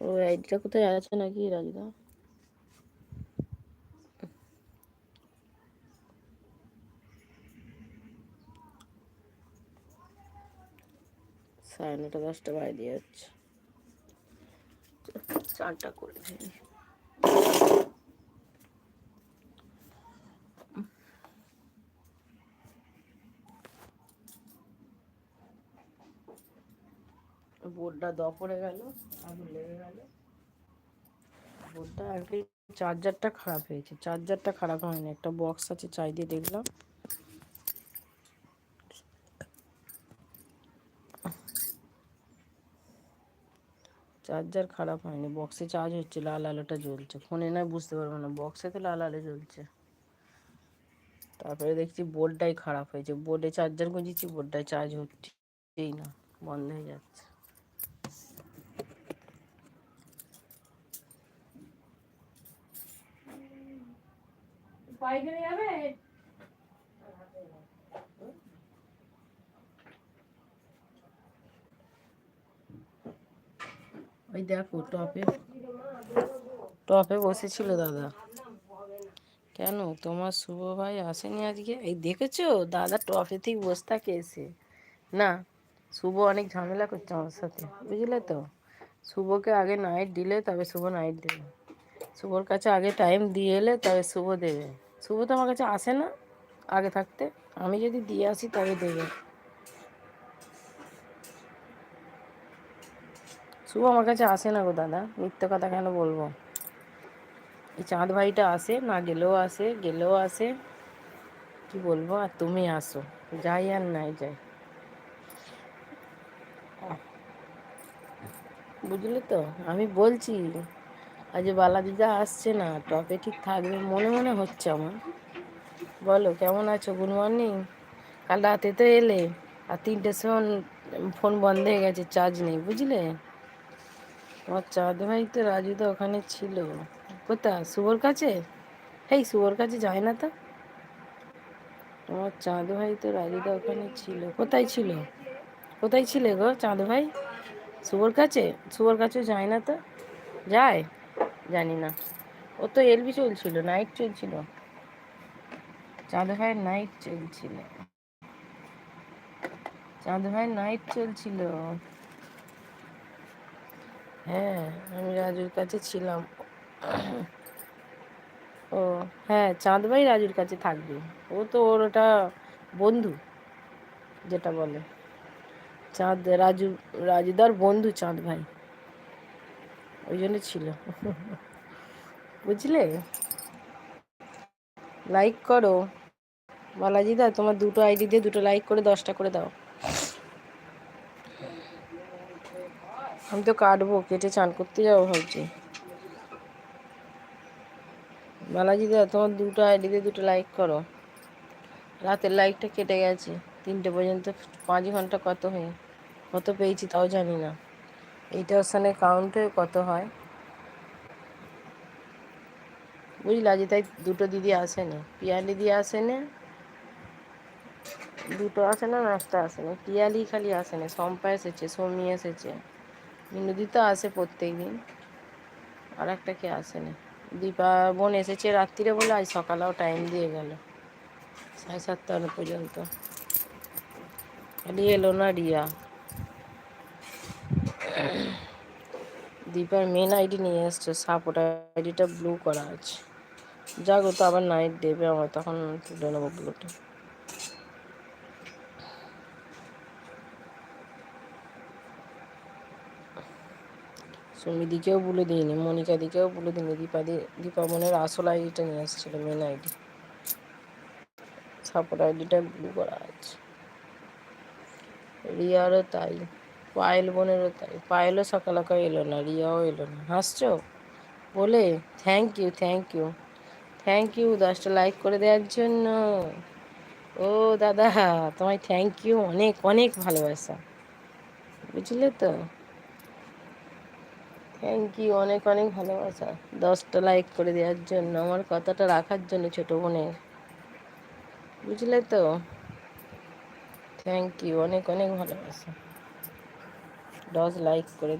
ও আইডিটা কোথায় আছে নাকি রাজদা সাড়ে নটা দশটা বাজে দিয়ে যাচ্ছে। চারটা করে ফেলি বোর্ডটা দপরে গেল, আগুন লেগে গেল। বোর্ডটা আর কি চার্জারটা খারাপ হয়েছে চার্জারটা খারাপ হয়নি, একটা বক্স আছে চাই দিয়ে দেখলাম। চার্জার খারাপ হয়নি বক্সে চার্জ হচ্ছে, লাল আলোটা জ্বলছে। ফোনে নয়, বুঝতে পারব না বক্সে তো লাল আলো জ্বলছে। তারপরে দেখছি বোর্ডটাই খারাপ হয়েছে, বোর্ডে চার্জার গুঁজেছি বোর্ডটায় চার্জ হচ্ছেই না, বন্ধ হয়ে যাচ্ছে। পাইকারি যাবে ওই দেখো, টপে টপে বসেছিল দাদা। কেন? তোমার শুভ ভাই আসেনি আজকে? এই দেখেছ? দাদা টপে ঠিক বসে থাকে এসে। না, শুভ অনেক ঝামেলা করছে আমার সাথে, বুঝলে তো? শুভকে আগে নাইট দিলে, তবে শুভ নাইট দেবে। শুভর কাছে আগে টাইম দিয়ে এলে, তবে শুভ দেবে। শুভ তো আমার কাছে আসে না, আগে থাকতে। আমি যদি দিয়ে আসি তবে দেবে। শুভ আমার কাছে আসে না গো দাদা, মিথ্যে কথা কেন বলব? এই চাঁদ ভাইটা আসে না, গেলেও আসে গেলেও আসে। কি বলব, আর তুমি আসো, যাই আর নাই যাই। বুঝলে তো? আমি বলছি আজ বালা দিদা আসছে না, টপে ঠিক থাকবে, মনে মনে হচ্ছে আমার। বলো, কেমন আছো? গুড মর্নিং কাল রাতে তো এলে, আর তিনটের সময় ফোন বন্ধ হয়ে গেছে চার্জ নেই, বুঝলে? তোমার চাঁদ ভাই তো রাজু তো ওখানে ছিল। কোথা শুভর কাছে? এই শুভর কাছে যায় না তো। তোমার চাঁদ ভাই তো রাজুদা ওখানে ছিল। কোথায় ছিল? কোথায় ছিলে গো চাঁদ ভাই? শুভর কাছে? শুভর কাছে যায় না তো? যায়? জানি না। ও তো এলবি চলছিল নাইট চলছিল। চাঁদ ভাইয়ের নাইট চলছিল। চাঁদ ভাইয়ের নাইট চলছিল। হ্যাঁ আমি রাজুর কাছে ছিলাম। ও হ্যাঁ চাঁদ ভাই রাজুর কাছে থাকবে। ও তো ওর ওটা বন্ধু, যেটা বলে। চাঁদ, রাজু, রাজুদার বন্ধু চাঁদ ভাই ওই জন্য ছিল। বুঝলে? লাইক করো। বালাজি দা, তোমার দুটো আইডি দিয়ে দুটো লাইক করে দশটা করে দাও। আমি তো কাটবো, কেটে চান করতে যাব ভাবছি। বালাজি দা, তোমার দুটো আইডি দিয়ে দুটো লাইক করো। রাতের লাইকটা কেটে গেছে। তিনটে পর্যন্ত, পাঁচ ঘণ্টা কত হয়ে? কত পেয়েছি তাও জানি না। এইটা ওখানে কাউন্ট হয়ে কত হয়? বুঝলি আজ তাই দুটো দিদি আসেনি পিয়ালি দিয়ে আসেনি দুটো আসে না একটা আসে না? পিয়ালি খালি আসে না সম্পা এসেছে, সৌমি এসেছে মিনুদি তো আসে প্রত্যেক দিন আর একটা কে আসে না? দীপা বোন এসেছে রাত্রিরে বলে আজ সকালেও টাইম দিয়ে গেল, সাড়ে সাতটা পর্যন্ত। খালি এলো না রিয়া। দীপার মেন আইডি নিয়ে এসছে সাপোর্ট আইডিটা ব্লু করা আছে। যাক তো আবার নাইট দেবে আমার তখন তুলে নেব ব্লুটা সুমিদিকেও বলে দিইনি মনিকা দিকেও বলে দিইনি দীপা দি দীপা বোনের আসল আইডিটা নিয়ে এসেছিল মেন আইডি সাপোর্ট আইডিটা ব্লু করা আছে। রিয়ারও তাই। পায়েল বোনেরও তাই। পায়েলও সকাল সকাল এলো না, রিয়াও এলো না। হাসছো? বলে thank you thank you thank you দশটা লাইক করে দেওয়ার জন্য। ও দাদা, তোমায় থ্যাংক ইউ অনেক অনেক ভালোবাসা। বুঝলে তো? থ্যাংক ইউ অনেক অনেক ভালোবাসা। দশটা লাইক করে দেওয়ার জন্য, আমার কথাটা রাখার জন্য ছোটো বোনের। বুঝলে তো? থ্যাংক ইউ অনেক অনেক ভালোবাসা। দশ লাইক করে